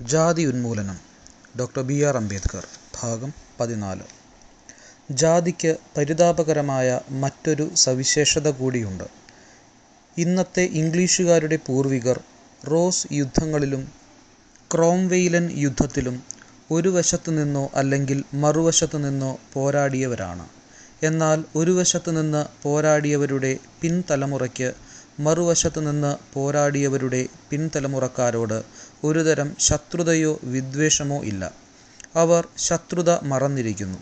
ജാതി ഉന്മൂലനം. Doctor B R Ambedkar ഭാഗം പതിനാല്. ജാതിക്ക് പരിതാപകരമായ മറ്റൊരു സവിശേഷത കൂടിയുണ്ട്. ഇന്നത്തെ ഇംഗ്ലീഷുകാരുടെ പൂർവികർ റോസ് യുദ്ധങ്ങളിലും ക്രോംവെയിലൻ യുദ്ധത്തിലും ഒരു വശത്തു നിന്നോ അല്ലെങ്കിൽ മറുവശത്തു നിന്നോ പോരാടിയവരാണ്. എന്നാൽ ഒരു വശത്തു നിന്ന് പോരാടിയവരുടെ പിൻതലമുറയ്ക്ക് മറുവശത്തു നിന്ന് പോരാടിയവരുടെ പിൻതലമുറക്കാരോട് ഒരുതരം ശത്രുതയോ വിദ്വേഷമോ ഇല്ല. അവർ ശത്രുത മറന്നിരിക്കുന്നു.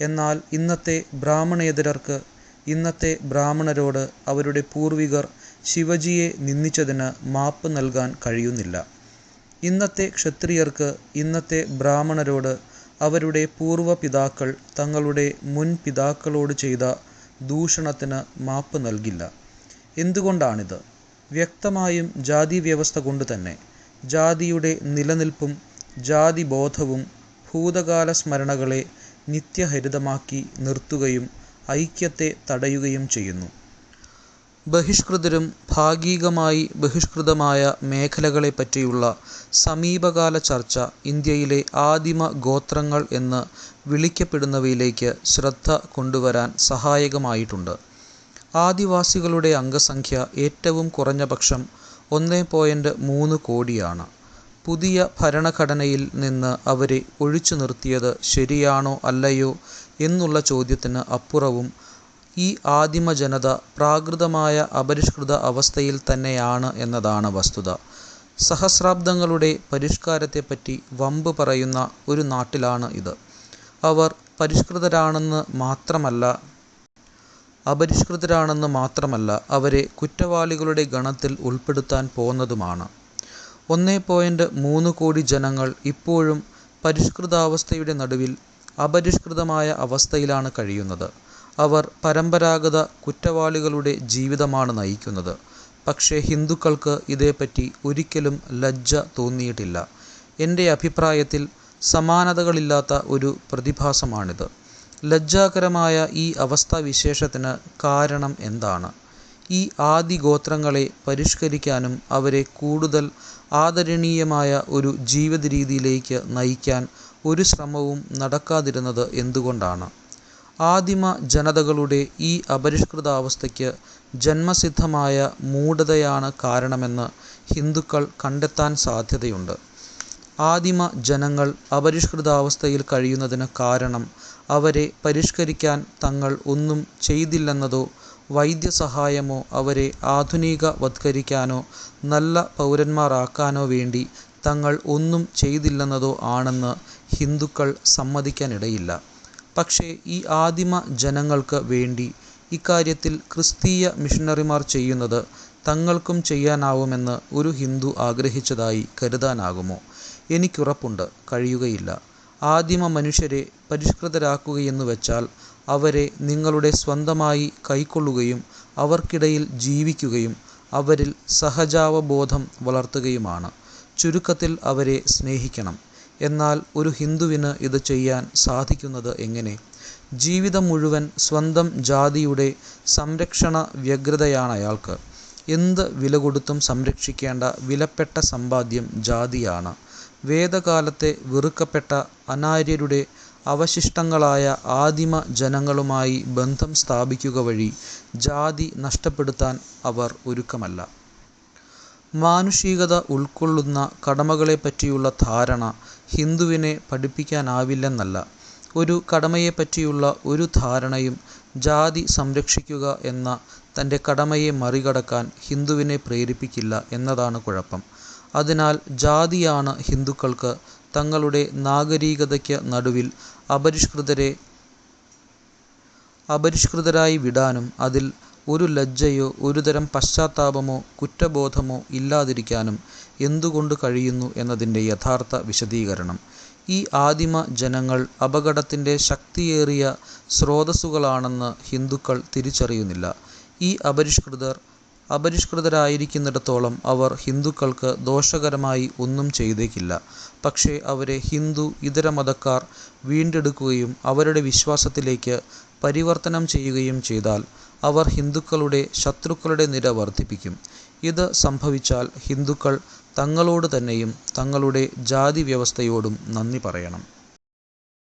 എന്നാൽ ഇന്നത്തെ ബ്രാഹ്മണേതരർക്ക് ഇന്നത്തെ ബ്രാഹ്മണരോട് അവരുടെ പൂർവികർ ശിവജിയെ നിന്ദിച്ചതിന് മാപ്പ് നൽകാൻ കഴിയുന്നില്ല. ഇന്നത്തെ ക്ഷത്രിയർക്ക് ഇന്നത്തെ ബ്രാഹ്മണരോട് അവരുടെ പൂർവ പിതാക്കൾ തങ്ങളുടെ മുൻ പിതാക്കളോട് ചെയ്ത ദൂഷണത്തിന് മാപ്പ് നൽകില്ല. എന്തുകൊണ്ടാണിത്? വ്യക്തമായും ജാതി വ്യവസ്ഥ കൊണ്ട് തന്നെ. ജാതിയുടെ നിലനിൽപ്പും ജാതിബോധവും ഭൂതകാല സ്മരണകളെ നിത്യഹരിതമാക്കി നിർത്തുകയും ഐക്യത്തെ തടയുകയും ചെയ്യുന്നു. ബഹിഷ്കൃതരും ഭാഗികമായി ബഹിഷ്കൃതമായ മേഖലകളെപ്പറ്റിയുള്ള സമീപകാല ചർച്ച ഇന്ത്യയിലെ ആദിമ ഗോത്രങ്ങൾ എന്ന് വിളിക്കപ്പെടുന്നവയിലേക്ക് ശ്രദ്ധ കൊണ്ടുവരാൻ സഹായകമായിട്ടുണ്ട്. ആദിവാസികളുടെ അംഗസംഖ്യ ഏറ്റവും കുറഞ്ഞപക്ഷം ഒന്ന് പോയിന്റ് മൂന്ന് കോടിയാണ്. പുതിയ ഭരണഘടനയിൽ നിന്ന് അവരെ ഒഴിച്ചു നിർത്തിയത് ശരിയാണോ അല്ലയോ എന്നുള്ള ചോദ്യത്തിന് അപ്പുറവും ഈ ആദിമ ജനത പ്രാകൃതമായ അപരിഷ്കൃത അവസ്ഥയിൽ തന്നെയാണ് എന്നതാണ് വസ്തുത. സഹസ്രാബ്ദങ്ങളുടെ പരിഷ്കാരത്തെപ്പറ്റി വമ്പ് പറയുന്ന ഒരു നാട്ടിലാണ് ഇത്. അവർ പരിഷ്കൃതരാണെന്ന് മാത്രമല്ല അപരിഷ്കൃതരാണെന്ന് മാത്രമല്ല അവരെ കുറ്റവാളികളുടെ ഗണത്തിൽ ഉൾപ്പെടുത്താൻ പോന്നതുമാണ് ഒന്നേ പോയിന്റ് മൂന്ന് കോടി ജനങ്ങൾ ഇപ്പോഴും പരിഷ്കൃതാവസ്ഥയുടെ നടുവിൽ അപരിഷ്കൃതമായ അവസ്ഥയിലാണ് കഴിയുന്നത്. അവർ പരമ്പരാഗത കുറ്റവാളികളുടെ ജീവിതമാണ് നയിക്കുന്നത്. പക്ഷേ ഹിന്ദുക്കൾക്ക് ഇതേപ്പറ്റി ഒരിക്കലും ലജ്ജ തോന്നിയിട്ടില്ല. എന്റെ അഭിപ്രായത്തിൽ സമാനതകളില്ലാത്ത ഒരു പ്രതിഭാസമാണിത്. ലജ്ജാകരമായ ഈ അവസ്ഥാവിശേഷത്തിന് കാരണം എന്താണ്? ഈ ആദിഗോത്രങ്ങളെ പരിഷ്കരിക്കാനും അവരെ കൂടുതൽ ആദരണീയമായ ഒരു ജീവിത രീതിയിലേക്ക് നയിക്കാൻ ഒരു ശ്രമവും നടക്കാതിരുന്നത് എന്തുകൊണ്ടാണ്? ആദിമ ജനതകളുടെ ഈ അപരിഷ്കൃതാവസ്ഥയ്ക്ക് ജന്മസിദ്ധമായ മൂഢതയാണ് കാരണമെന്ന് ഹിന്ദുക്കൾ കണ്ടെത്താൻ സാധ്യതയുണ്ട്. ആദിമ ജനങ്ങൾ അപരിഷ്കൃതാവസ്ഥയിൽ കഴിയുന്നതിന് കാരണം അവരെ പരിഷ്കരിക്കാൻ തങ്ങൾ ഒന്നും ചെയ്തില്ലെന്നതോ വൈദ്യസഹായമോ അവരെ ആധുനികവത്കരിക്കാനോ നല്ല പൗരന്മാരാക്കാനോ വേണ്ടി തങ്ങൾ ഒന്നും ചെയ്തില്ലെന്നതോ ആണെന്ന് ഹിന്ദുക്കൾ സമ്മതിക്കാനിടയില്ല. പക്ഷേ ഈ ആദിമ ജനങ്ങൾക്ക് വേണ്ടി ഇക്കാര്യത്തിൽ ക്രിസ്തീയ മിഷണറിമാർ ചെയ്യുന്നത് തങ്ങൾക്കും ചെയ്യാനാവുമെന്ന് ഒരു ഹിന്ദു ആഗ്രഹിച്ചതായി കരുതാനാകുമോ? എനിക്കുറപ്പുണ്ട് കഴിയുകയില്ല. ആദിമ മനുഷ്യരെ പരിഷ്കൃതരാക്കുകയെന്നു വെച്ചാൽ അവരെ നിങ്ങളുടെ സ്വന്തമായി കൈക്കൊള്ളുകയും അവർക്കിടയിൽ ജീവിക്കുകയും അവരിൽ സഹജാവബോധം വളർത്തുകയുമാണ്. ചുരുക്കത്തിൽ അവരെ സ്നേഹിക്കണം. എന്നാൽ ഒരു ഹിന്ദുവിന് ഇത് ചെയ്യാൻ സാധിക്കുന്നത് എങ്ങനെ? ജീവിതം മുഴുവൻ സ്വന്തം ജാതിയുടെ സംരക്ഷണ വ്യഗ്രതയാണ് അയാൾക്ക്. എന്ത് വില കൊടുത്തും സംരക്ഷിക്കേണ്ട വിലപ്പെട്ട സമ്പാദ്യം ജാതിയാണ്. വേദകാലത്തെ വെറുക്കപ്പെട്ട അനാര്യരുടെ അവശിഷ്ടങ്ങളായ ആദിമ ജനങ്ങളുമായി ബന്ധം സ്ഥാപിക്കുക വഴി ജാതി നഷ്ടപ്പെടുത്താൻ അവർ ഒരുക്കമല്ല. മാനുഷികത ഉൾക്കൊള്ളുന്ന കടമകളെപ്പറ്റിയുള്ള ധാരണ ഹിന്ദുവിനെ പഠിപ്പിക്കാനാവില്ലെന്നല്ല. ഒരു കടമയെപ്പറ്റിയുള്ള ഒരു ധാരണയും ജാതി സംരക്ഷിക്കുക എന്ന തന്റെ കടമയെ മറികടക്കാൻ ഹിന്ദുവിനെ പ്രേരിപ്പിക്കില്ല എന്നതാണ് കുഴപ്പം. അതിനാൽ ജാതിയാണ് ഹിന്ദുക്കൾക്ക് തങ്ങളുടെ നാഗരികതയ്ക്ക് നടുവിൽ അപരിഷ്കൃതരെ അപരിഷ്കൃതരായി വിടാനും അതിൽ ഒരു ലജ്ജയോ ഒരുതരം പശ്ചാത്താപമോ കുറ്റബോധമോ ഇല്ലാതിരിക്കാനും എന്തുകൊണ്ട് കഴിയുന്നു എന്നതിന്റെ യഥാർത്ഥ വിശദീകരണം. ഈ ആദിമ ജനങ്ങൾ അപകടത്തിന്റെ ശക്തിയേറിയ സ്രോതസ്സുകളാണെന്ന് ഹിന്ദുക്കൾ തിരിച്ചറിയുന്നില്ല. ഈ അപരിഷ്കൃതർ അപരിഷ്കൃതരായിരിക്കുന്നിടത്തോളം അവർ ഹിന്ദുക്കൾക്ക് ദോഷകരമായി ഒന്നും ചെയ്തേക്കില്ല. പക്ഷേ അവരെ ഹിന്ദു ഇതര മതക്കാർ വീണ്ടെടുക്കുകയും അവരുടെ വിശ്വാസത്തിലേക്ക് പരിവർത്തനം ചെയ്യുകയും ചെയ്താൽ അവർ ഹിന്ദുക്കളുടെ ശത്രുക്കളുടെ നിര വർദ്ധിപ്പിക്കും. ഇത് സംഭവിച്ചാൽ ഹിന്ദുക്കൾ തങ്ങളോട് തന്നെയും തങ്ങളുടെ ജാതിവ്യവസ്ഥയോടും നന്ദി പറയണം.